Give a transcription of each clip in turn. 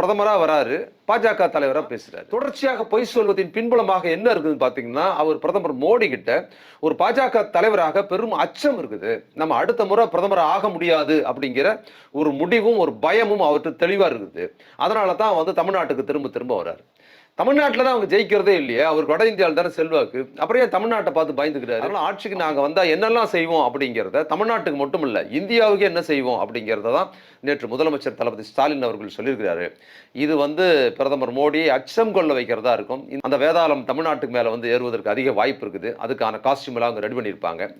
பிரதமராக வராரு பாஜக தலைவராக பேசுறாரு. தொடர்ச்சியாக பொய் சொல்வதின் பின்புலமாக என்ன இருக்குதுன்னு பாத்தீங்கன்னா அவர் பிரதமர் மோடி கிட்ட ஒரு பாஜக தலைவராக பெரும் அச்சம் இருக்குது. நம்ம அடுத்த முறை பிரதமர் ஆக முடியாது அப்படிங்கிற ஒரு முடிவும் ஒரு பயமும் அவர்கிட்ட தெளிவா இருக்குது. அதனால தான் வந்து தமிழ்நாட்டுக்கு திரும்ப திரும்ப வராரு. தமிழ்நாட்டில் தான் அவங்க ஜெயிக்கிறதே இல்லையே. அவருக்கு வட இந்தியாவில் தானே செல்வாக்கு. அப்புறம் ஏன் தமிழ்நாட்டை பார்த்து பயந்துக்கிறாரு? அதனால ஆட்சிக்கு நாங்கள் வந்தால் என்னெல்லாம் செய்வோம் அப்படிங்கிறத தமிழ்நாட்டுக்கு மட்டும் இல்லை இந்தியாவுக்கு என்ன செய்வோம் அப்படிங்கிறத தான் நேற்று முதலமைச்சர் தளபதி ஸ்டாலின் அவர்கள் சொல்லியிருக்கிறாரு. இது வந்து பிரதமர் மோடி அச்சம் கொள்ள வைக்கிறதா இருக்கும். அந்த வேதாளம் தமிழ்நாட்டுக்கு மேலே வந்து ஏறுவதற்கு அதிக வாய்ப்பு இருக்குது. அதுக்கான காஸ்டியூம் எல்லாம் அவங்க ரெடி பண்ணியிருப்பாங்க.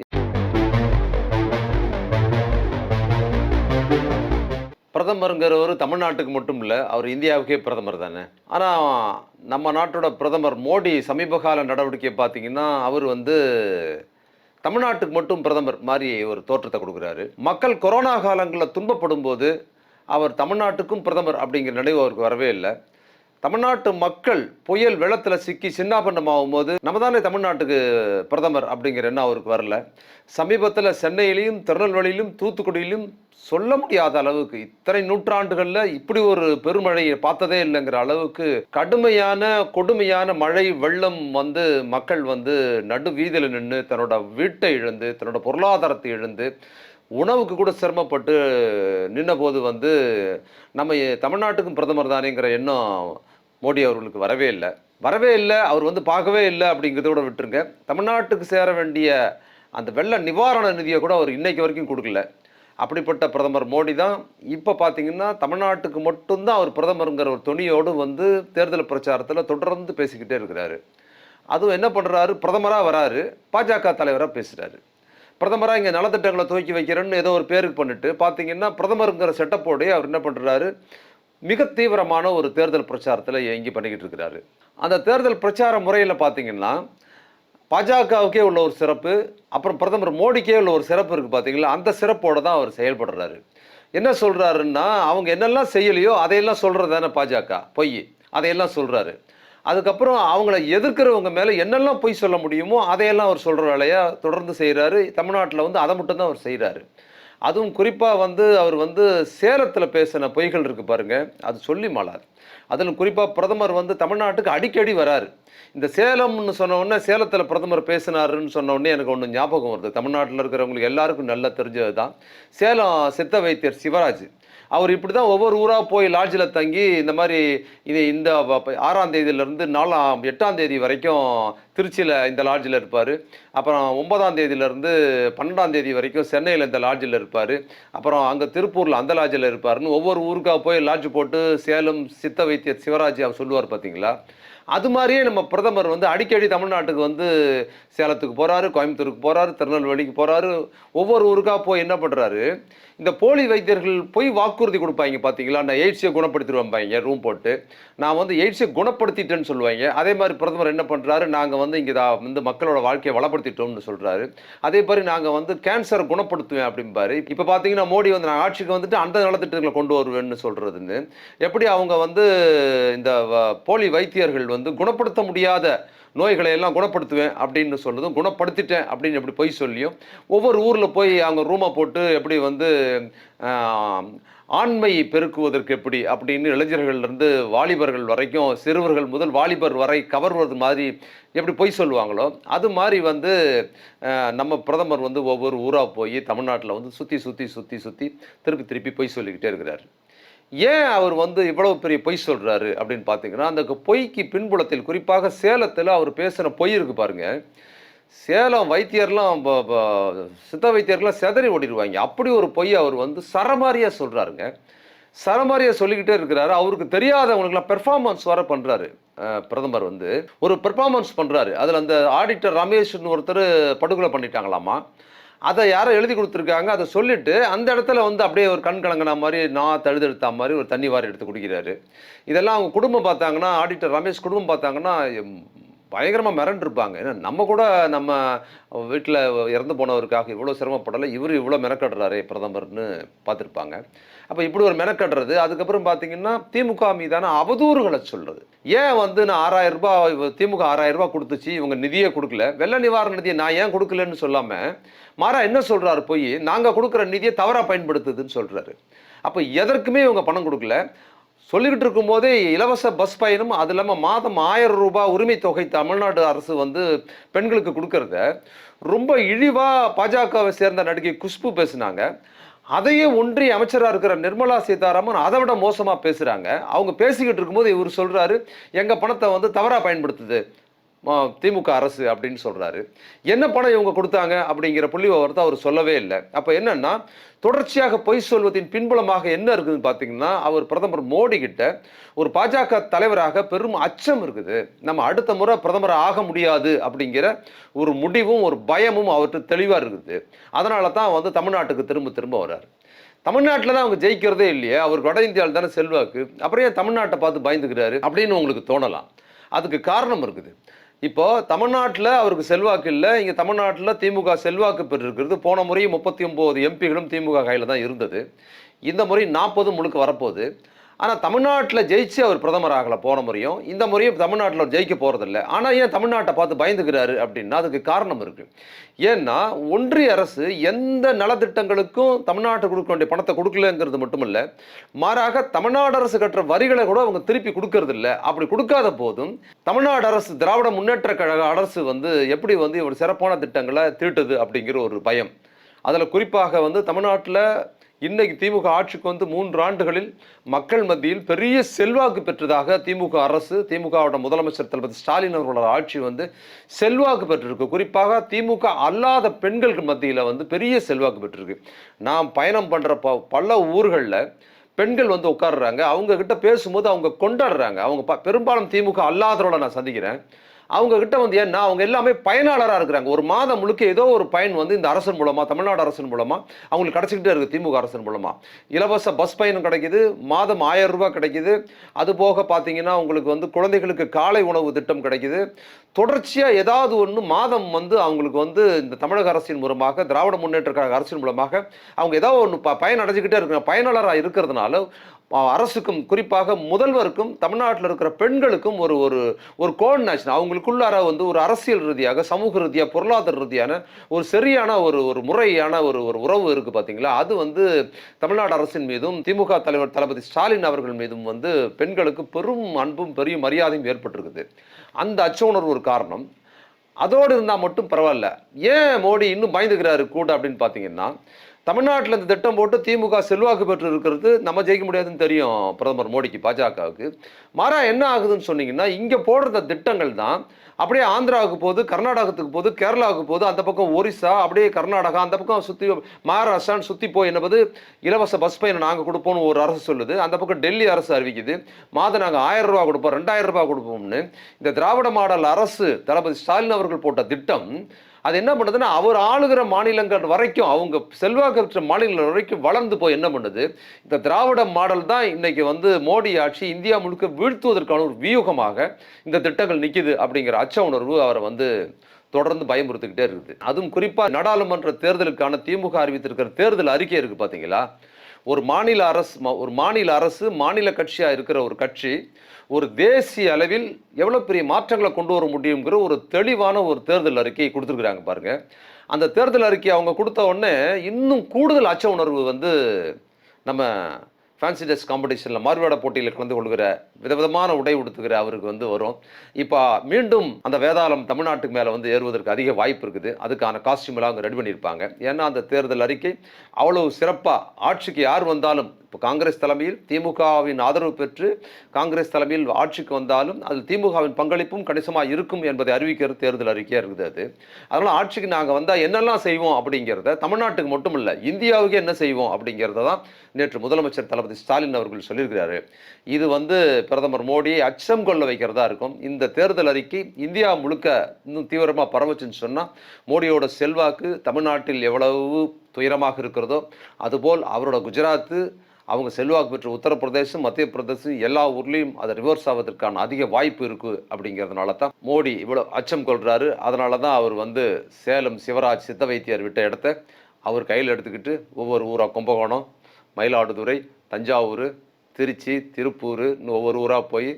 பிரதமருங்கிறவர் தமிழ்நாட்டுக்கு மட்டும் இல்லை அவர் இந்தியாவுக்கே பிரதமர் தானே. ஆனால் நம்ம நாட்டோட பிரதமர் மோடி சமீப கால நடவடிக்கை பார்த்தீங்கன்னா அவர் வந்து தமிழ்நாட்டுக்கு மட்டும் பிரதமர் மாதிரி ஒரு தோற்றத்தை கொடுக்குறாரு. மக்கள் கொரோனா காலங்களில் துன்பப்படும் போது அவர் தமிழ்நாட்டுக்கும் பிரதமர் அப்படிங்கிற நினைவு அவருக்கு வரவே இல்லை. தமிழ்நாட்டு மக்கள் புயல் வெள்ளத்தில் சிக்கி சின்னாபண்டமாகும் போது நம்ம தானே தமிழ்நாட்டுக்கு பிரதமர் அப்படிங்கிற எண்ணம் அவருக்கு வரல. சமீபத்தில் சென்னையிலையும் திருநெல்வேலியிலும் தூத்துக்குடியிலும் சொல்ல முடியாத அளவுக்கு இத்தனை நூற்றாண்டுகளில் இப்படி ஒரு பெருமழையை பார்த்ததே இல்லைங்கிற அளவுக்கு கடுமையான கொடுமையான மழை வெள்ளம் வந்து மக்கள் வந்து நடு வீதியில் நின்று தன்னோட வீட்டை இழந்து தன்னோட பொருளாதாரத்தை இழந்து உணவுக்கு கூட சிரமப்பட்டு நின்னபோது வந்து நம்ம தமிழ்நாட்டுக்கும் பிரதமர் தானேங்கிற எண்ணம் மோடி அவர்களுக்கு வரவே இல்லை. வரவே இல்லை அவர் வந்து பார்க்கவே இல்லை அப்படிங்கிறத கூட விட்டுருங்க. தமிழ்நாட்டுக்கு சேர வேண்டிய அந்த வெள்ள நிவாரண நிதியை கூட அவர் இன்னைக்கு வரைக்கும் கொடுக்கல. அப்படிப்பட்ட பிரதமர் மோடி தான் இப்போ பார்த்தீங்கன்னா தமிழ்நாட்டுக்கு மட்டும்தான் அவர் பிரதமருங்கிற ஒரு துணியோடு வந்து தேர்தல் பிரச்சாரத்தில் தொடர்ந்து பேசிக்கிட்டே இருக்கிறாரு. அதுவும் என்ன பண்ணுறாரு பிரதமராக வராரு பாஜக தலைவராக பேசுகிறாரு பிரதமராக இங்கே நலத்திட்டங்களை துவக்கி வைக்கிறேன்னு ஏதோ ஒரு பேருக்கு பண்ணிட்டு பார்த்தீங்கன்னா பிரதமருங்கிற செட்டப்போடே அவர் என்ன பண்ணுறாரு மிக தீவிரமான ஒரு தேர்தல் பிரச்சாரத்தில் இயங்கி பண்ணிக்கிட்டு இருக்கிறாரு. அந்த தேர்தல் பிரச்சார முறையில் பார்த்தீங்கன்னா பாஜகவுக்கே உள்ள ஒரு சிறப்பு அப்புறம் பிரதமர் மோடிக்கே உள்ள ஒரு சிறப்பு இருக்குது பார்த்தீங்களா அந்த சிறப்போடு தான் அவர் செயல்படுறாரு. என்ன சொல்கிறாருன்னா அவங்க என்னெல்லாம் செய்யலையோ அதையெல்லாம் சொல்கிறது தானே பாஜக. பொய். அதையெல்லாம் சொல்கிறாரு அதுக்கப்புறம் அவங்கள எதிர்க்கிறவங்க மேலே என்னெல்லாம் பொய் சொல்ல முடியுமோ அதையெல்லாம் அவர் சொல்கிற வேலையை தொடர்ந்து செய்கிறாரு தமிழ்நாட்டில் வந்து அதை மட்டும்தான் அவர் செய்கிறாரு அதுவும் குறிப்பாக வந்து அவர் வந்து சேலத்தில் பேசின பொய்கள் இருக்குது பாருங்கள் அது சொல்லி மாளார் அதில் குறிப்பாக பிரதமர் வந்து தமிழ்நாட்டுக்கு அடிக்கடி வராரு. இந்த சேலம்னு சொன்ன சேலத்தில் பிரதமர் பேசினாருன்னு சொன்னோடனே எனக்கு ஒன்று ஞாபகம் வருது. தமிழ்நாட்டில் இருக்கிறவங்களுக்கு எல்லாருக்கும் நல்லா தெரிஞ்சது தான் சேலம் சித்த வைத்தியர் சிவராஜ். அவர் இப்படி தான் ஒவ்வொரு ஊராக போய் லாட்ஜில் தங்கி இந்த மாதிரி இது இந்த ஆறாம் தேதியிலேருந்து நாலாம் எட்டாம் தேதி வரைக்கும் திருச்சியில் இந்த லாட்ஜில் இருப்பார். அப்புறம் ஒன்பதாம் தேதியிலேருந்து பன்னெண்டாம் தேதி வரைக்கும் சென்னையில் இந்த லாட்ஜில் இருப்பார். அப்புறம் அங்கே திருப்பூரில் அந்த லாட்ஜில் இருப்பாருன்னு ஒவ்வொரு ஊருக்காக போய் லாட்ஜ் போட்டு சேலம் சித்த வைத்திய சிவராஜ் அவர் சொல்லுவார் பார்த்தீங்களா அது மாதிரியே நம்ம பிரதமர் வந்து அடிக்கடி தமிழ்நாட்டுக்கு வந்து சேலத்துக்கு போகிறாரு கோயம்புத்தூருக்கு போகிறாரு திருநெல்வேலிக்கு போகிறாரு ஒவ்வொரு ஊருக்காக போய் என்ன பண்ணுறாரு இந்த போலி வைத்தியர்கள் போய் வாக்குறுதி கொடுப்பாங்க பார்த்தீங்களா நான் எய்ட்ஸை குணப்படுத்திடுவாங்க ரூம் போட்டு. நான் வந்து எய்ட்ஸை குணப்படுத்திட்டேன்னு சொல்லுவாங்க. அதே மாதிரி பிரதமர் என்ன பண்ணுறாரு நாங்கள் வந்து இங்கே வந்து மக்களோட வாழ்க்கையை வளப்படுத்திட்டோம்னு சொல்கிறாரு அதே மாதிரி நாங்கள் வந்து கேன்சரை குணப்படுத்துவேன் அப்படிம்பாரு. இப்போ பார்த்தீங்கன்னா மோடி வந்து நான் ஆட்சிக்கு வந்துட்டு அந்த நலத்திட்டங்களை கொண்டு வருவேன்னு சொல்கிறதுன்னு எப்படி அவங்க வந்து இந்த வ- போலி வைத்தியர்கள் வந்து வந்து குணப்படுத்த முடியாத நோய்களை எல்லாம் குணப்படுத்துவேன் அப்படின்னு சொல்லுதும் குணப்படுத்திட்டேன் அப்படின்னு எப்படி பொய் சொல்லியும் ஒவ்வொரு ஊரில் போய் அவங்க ரூமை போட்டு எப்படி வந்து ஆண்மை பெருக்குவதற்கு எப்படி அப்படின்னு இளைஞர்கள்லேருந்து வாலிபர்கள் வரைக்கும் சிறுவர்கள் முதல் வாலிபர் வரை கவர்வது மாதிரி எப்படி பொய் சொல்லுவாங்களோ அது மாதிரி வந்து நம்ம பிரதமர் வந்து ஒவ்வொரு ஊராக போய் தமிழ்நாட்டில் வந்து சுற்றி சுற்றி சுற்றி சுற்றி திருப்பி திருப்பி பொய் சொல்லிக்கிட்டே இருக்கிறார். ஏன் அவர் வந்து இவ்வளவு பெரிய பொய் சொல்கிறாரு அப்படின்னு பார்த்தீங்கன்னா அந்த பொய்க்கு பின்புலத்தில் குறிப்பாக சேலத்தில் அவர் பேசின பொய் இருக்கு பாருங்க. சேலம் வைத்தியர்லாம் சித்த வைத்தியர்லாம் செதறி ஓடிடுவாங்க. அப்படி ஒரு பொய் அவர் வந்து சரமாரியாக சொல்கிறாருங்க சரமாரியாக சொல்லிக்கிட்டே இருக்கிறாரு. அவருக்கு தெரியாதவங்களுக்குலாம் பெர்ஃபார்மன்ஸ் வர பண்ணுறாரு பிரதமர் வந்து ஒரு பெர்ஃபார்மன்ஸ் பண்ணுறாரு அதில் அந்த ஆடிட்டர் ரமேஷ்னு ஒருத்தர் படுகொலை பண்ணிட்டாங்களாமா? அதை யாரோ எழுதி கொடுத்துருக்காங்க அதை சொல்லிட்டு அந்த இடத்துல வந்து அப்படியே ஒரு கண் கலங்கின மாதிரி நான் தழுதெடுத்த மாதிரி ஒரு தண்ணி வாரி எடுத்து குடிக்கிறாரு. இதெல்லாம் அவங்க குடும்பம் பார்த்தாங்கன்னா ஆடிட்டர் ரமேஷ் குடும்பம் பார்த்தாங்கன்னா பயங்கரமாக மிரண்டிருப்பாங்க. ஏன்னா நம்ம கூட நம்ம வீட்டில் இறந்து போனவருக்காக இவ்வளோ சிரமப்படலை இவர் இவ்வளோ மெனக்கடுறாரே பிரதமர்னு பார்த்துருப்பாங்க. அப்போ இப்படி ஒரு மெனக்கடுறது அதுக்கப்புறம் பார்த்தீங்கன்னா திமுக மீதான அவதூறுகளை சொல்கிறது ஏன் வந்து நான் ஆறாயிரம் ரூபாய் திமுக ஆறாயிரம் ரூபாய் கொடுத்துச்சு இவங்க நிதியே கொடுக்கல. வெள்ள நிவாரண நிதியை நான் ஏன் கொடுக்கலன்னு சொல்லாமல் மாறா என்ன சொல்கிறாரு போய் நாங்கள் கொடுக்குற நிதியை தவறாக பயன்படுத்துதுன்னு சொல்கிறாரு அப்போ எதற்குமே இவங்க பணம் கொடுக்கல. சொல்லிக்கிட்டு இருக்கும்போதே இலவச பஸ் பயணம் அது இல்லாமல் மாதம் ஆயிரம் ரூபாய் உரிமை தொகை தமிழ்நாடு அரசு வந்து பெண்களுக்கு கொடுக்கறத ரொம்ப இழிவாக பாஜகவை சேர்ந்த நடிகை குஷ்பு பேசுனாங்க. அதையே ஒன்றிய அமைச்சராக இருக்கிற நிர்மலா சீதாராமன் அதை விட மோசமாக பேசுகிறாங்க அவங்க பேசிக்கிட்டு இருக்கும்போது இவர் சொல்கிறாரு எங்கள் பணத்தை வந்து தவறாக பயன்படுத்துது. திமுக அரசு அப்படின்னு சொல்கிறாரு என்ன பணம் இவங்க கொடுத்தாங்க அப்படிங்கிற புள்ளி விவரத்தை அவர் சொல்லவே இல்லை. அப்போ என்னன்னா தொடர்ச்சியாக பொய் சொல்வதின் பின்புலமாக என்ன இருக்குதுன்னு பார்த்தீங்கன்னா அவர் பிரதமர் மோடி கிட்ட ஒரு பாஜக தலைவராக பெரும் அச்சம் இருக்குது. நம்ம அடுத்த முறை பிரதமர் ஆக முடியாது அப்படிங்கிற ஒரு முடிவும் ஒரு பயமும் அவர்கிட்ட தெளிவாக இருக்குது. அதனால தான் வந்து தமிழ்நாட்டுக்கு திரும்ப திரும்ப வர்றார். தமிழ்நாட்டில் தான் அவங்க ஜெயிக்கிறதே இல்லையே. அவர் வட இந்தியாவில் தானே செல்வாக்கு. அப்புறம் ஏன் தமிழ்நாட்டை பார்த்து பயந்துக்கிறாரு அப்படின்னு உங்களுக்கு தோணலாம். அதுக்கு காரணம் இருக்குது. இப்போ தமிழ்நாட்டில் அவருக்கு செல்வாக்கு இல்லை. இங்கே தமிழ்நாட்டில் திமுக செல்வாக்கு பெற்றிருக்கிறது. போன முறை முப்பத்தி ஒம்பது எம்பிகளும் திமுக கையில் தான் இருந்தது. இந்த முறை நாற்பது முழுக்க வரப்போகுது. ஆனால் தமிழ்நாட்டில் ஜெயிச்சு அவர் பிரதமர் ஆகலை போன முறையும். இந்த முறையும் தமிழ்நாட்டில் அவர் ஜெயிக்க போகிறதில்ல ஆனால் ஏன் தமிழ்நாட்டை பார்த்து பயந்துக்கிறாரு அப்படின்னா அதுக்கு காரணம் இருக்குது ஏன்னா ஒன்றிய அரசு எந்த நலத்திட்டங்களுக்கும் தமிழ்நாட்டுக்கு கொடுக்க வேண்டிய பணத்தை கொடுக்கலங்கிறது மட்டும் இல்லை மாறாக தமிழ்நாடு அரசு கட்டுற வரிகளை கூட அவங்க திருப்பி கொடுக்கறதில்ல. அப்படி கொடுக்காத போதும் தமிழ்நாடு அரசு திராவிட முன்னேற்ற கழக அரசு வந்து எப்படி வந்து இவர் சிறப்பான திட்டங்களை தீட்டுது அப்படிங்கிற ஒரு பயம். அதில் குறிப்பாக வந்து தமிழ்நாட்டில் இன்னைக்கு திமுக ஆட்சிக்கு வந்து மூன்று ஆண்டுகளில் மக்கள் மத்தியில் பெரிய செல்வாக்கு பெற்றதாக திமுக அரசு திமுகவோட முதலமைச்சர் தளபதி ஸ்டாலின் அவர்களோட ஆட்சி வந்து செல்வாக்கு பெற்றிருக்கு. குறிப்பாக திமுக அல்லாத பெண்கள் மத்தியில் வந்து பெரிய செல்வாக்கு பெற்றிருக்கு. நாம் பயணம் பண்ணுற ப பல ஊர்களில் பெண்கள் வந்து உட்காடுறாங்க அவங்க கிட்ட பேசும்போது அவங்க கொண்டாடுறாங்க. அவங்க ப- பெரும்பாலும் திமுக அல்லாதவரோட நான் சந்திக்கிறேன். அவங்க கிட்ட வந்து ஏன்னா அவங்க எல்லாமே பயனாளராக இருக்கிறாங்க. ஒரு மாதம் முழுக்க ஏதோ ஒரு பயன் வந்து இந்த அரசன் மூலமா தமிழ்நாடு அரசின் மூலமா அவங்களுக்கு கிடைச்சிக்கிட்டே இருக்குது திமுக அரசின் மூலமா. இலவச பஸ் பயணம் கிடைக்குது மாதம் ஆயிரம் ரூபாய் கிடைக்குது. அது போக பார்த்தீங்கன்னா உங்களுக்கு வந்து குழந்தைகளுக்கு காலை உணவு திட்டம் கிடைக்குது. தொடர்ச்சியாக ஏதாவது ஒன்று மாதம் வந்து அவங்களுக்கு வந்து இந்த தமிழக அரசின் மூலமாக திராவிட முன்னேற்ற கழக அரசின் மூலமாக அவங்க ஏதாவது ஒன்று ப பயன் அடைஞ்சிக்கிட்டே இருக்கிற பயனாளராக இருக்கிறதுனால அரசுக்கும் குறிப்பாக முதல்வருக்கும் தமிழ்நாட்டில் இருக்கிற பெண்களுக்கும் ஒரு ஒரு ஒரு கோஆர்டினேஷன் அவங்களுக்குள்ளார வந்து ஒரு அரசியல் ரீதியாக சமூக ரீதியாக பொருளாதார ரீதியான ஒரு சரியான ஒரு ஒரு முறையான ஒரு ஒரு உறவு இருக்குது பார்த்தீங்களா அது வந்து தமிழ்நாடு அரசின் மீதும் திமுக தலைவர் தளபதி ஸ்டாலின் அவர்கள் மீதும் வந்து பெண்களுக்கு பெரும் அன்பும் பெரிய மரியாதையும் ஏற்பட்டிருக்குது. அந்த அச்ச உணர்வு ஒரு காரணம். அதோடு இருந்தால் மட்டும் பரவாயில்ல. ஏன் மோடி இன்னும் பயந்துக்கிறாரு கூட அப்படின்னு பார்த்தீங்கன்னா தமிழ்நாட்டில் இந்த திட்டம் போட்டு திமுக செல்வாக்கு பெற்று இருக்கிறது நம்ம ஜெயிக்க முடியாதுன்னு தெரியும் பிரதமர் மோடிக்கு பாஜகவுக்கு. மாறா என்ன ஆகுதுன்னு சொன்னீங்கன்னா இங்கே போடுற திட்டங்கள் தான் அப்படியே ஆந்திராவுக்கு போகுது கர்நாடகத்துக்கு போகுது கேரளாவுக்கு போகுது அந்த பக்கம் ஒரிசா அப்படியே கர்நாடகா அந்த பக்கம் சுற்றி மகாராஷ்டிரான்னு சுற்றி போய் என்பது இலவச பஸ் பயணம் நாங்கள் கொடுப்போம்னு ஒரு அரசு சொல்லுது. அந்த பக்கம் டெல்லி அரசு அறிவிக்குது. மாதம் நாங்கள் ஆயிரம் ரூபா கொடுப்போம் ரெண்டாயிரம் ரூபாய் கொடுப்போம்னு. இந்த திராவிட மாடல் அரசு தளபதி ஸ்டாலின் அவர்கள் போட்ட திட்டம் அது என்ன பண்ணுதுன்னா அவர் ஆளுகிற மாநிலங்கள் வரைக்கும் அவங்க செல்வாக்கு பெற்ற மாநிலங்கள் வரைக்கும் வளர்ந்து போய் என்ன பண்ணுது? இந்த திராவிட மாடல் தான் இன்னைக்கு வந்து மோடி ஆட்சி இந்தியா முழுக்க வீழ்த்துவதற்கான ஒரு வியூகமாக இந்த திட்டங்கள் நிற்கிது அப்படிங்கிற அச்ச உணர்வு அவரை வந்து தொடர்ந்து பயமுறுத்திக்கிட்டே இருக்குது. அதுவும் குறிப்பாக நாடாளுமன்ற தேர்தலுக்கான திமுக அறிவித்திருக்கிற தேர்தல் அறிக்கை இருக்குது பார்த்தீங்களா ஒரு மாநில அரசு ஒரு மாநில அரசு மாநில கட்சியாக இருக்கிற ஒரு கட்சி ஒரு தேசிய அளவில் எவ்வளோ பெரிய மாற்றங்களை கொண்டு வர முடியுங்கிற ஒரு தெளிவான ஒரு தேர்தல் அறிக்கையை கொடுத்துருக்குறாங்க பாருங்கள் அந்த தேர்தல் அறிக்கை அவங்க கொடுத்த உடனே இன்னும் கூடுதல் அச்ச உணர்வு வந்து நம்ம ஃபேன்சி ட்ரெஸ் காம்படிஷனில் மாறுவேட போட்டியில் கலந்து கொள்கிற விதவிதமான உடை உடுத்துகிற அவருக்கு வந்து வரும். இப்போ மீண்டும் அந்த வேதாளம் தமிழ்நாட்டுக்கு மேலே வந்து ஏறுவதற்கு அதிக வாய்ப்பு இருக்குது. அதுக்கான காஸ்டியூமெல்லாம் அவங்க ரெடி பண்ணியிருப்பாங்க. ஏன்னா அந்த தேர்தல் அறிக்கை அவ்வளவு சிறப்பாக ஆட்சிக்கு யார் வந்தாலும் இப்போ காங்கிரஸ் தலைமையில் திமுகவின் ஆதரவு பெற்று காங்கிரஸ் தலைமையில் ஆட்சிக்கு வந்தாலும் அதில் திமுகவின் பங்களிப்பும் கணிசமாக இருக்கும் என்பதை அறிவிக்கிற தேர்தல் அறிக்கையாக இருக்குது அது. அதனால் ஆட்சிக்கு நாங்கள் வந்தால் என்னெல்லாம் செய்வோம் அப்படிங்கிறத தமிழ்நாட்டுக்கு மட்டும் இல்லை இந்தியாவுக்கு என்ன செய்வோம் அப்படிங்கிறத தான் நேற்று முதலமைச்சர் தளபதி ஸ்டாலின் அவர்கள் சொல்லியிருக்கிறாரு. இது வந்து பிரதமர் மோடியை அச்சம் கொள்ள வைக்கிறதா இருக்கும். இந்த தேர்தல் அறிக்கை இந்தியா முழுக்க இன்னும் தீவிரமாக பரவச்சுன்னு சொன்னால் மோடியோட செல்வாக்கு தமிழ்நாட்டில் எவ்வளவு துயரமாக இருக்கிறதோ அதுபோல் அவரோட குஜராத்து அவங்க செல்வாக்கு பெற்ற உத்தரப்பிரதேசம் மத்திய பிரதேசம் எல்லா ஊர்லேயும் அதை ரிவர்ஸ் ஆவதற்கான அதிக வாய்ப்பு இருக்குது அப்படிங்கிறதுனால தான் மோடி இவ்வளோ அச்சம் கொள்கிறாரு அதனால தான் அவர் வந்து சேலம் சிவராஜ் சித்த வைத்தியர் விட்ட இடத்த அவர் கையில் எடுத்துக்கிட்டு ஒவ்வொரு ஊராக கும்பகோணம் மயிலாடுதுறை தஞ்சாவூர் திருச்சி திருப்பூர் இன்னும் ஒவ்வொரு ஊராக போய்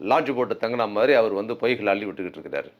லாட்ஜ் போட்டு தங்கின மாதிரி அவர் வந்து பொய்கள் அள்ளி விட்டுக்கிட்டு இருக்கிறாரு.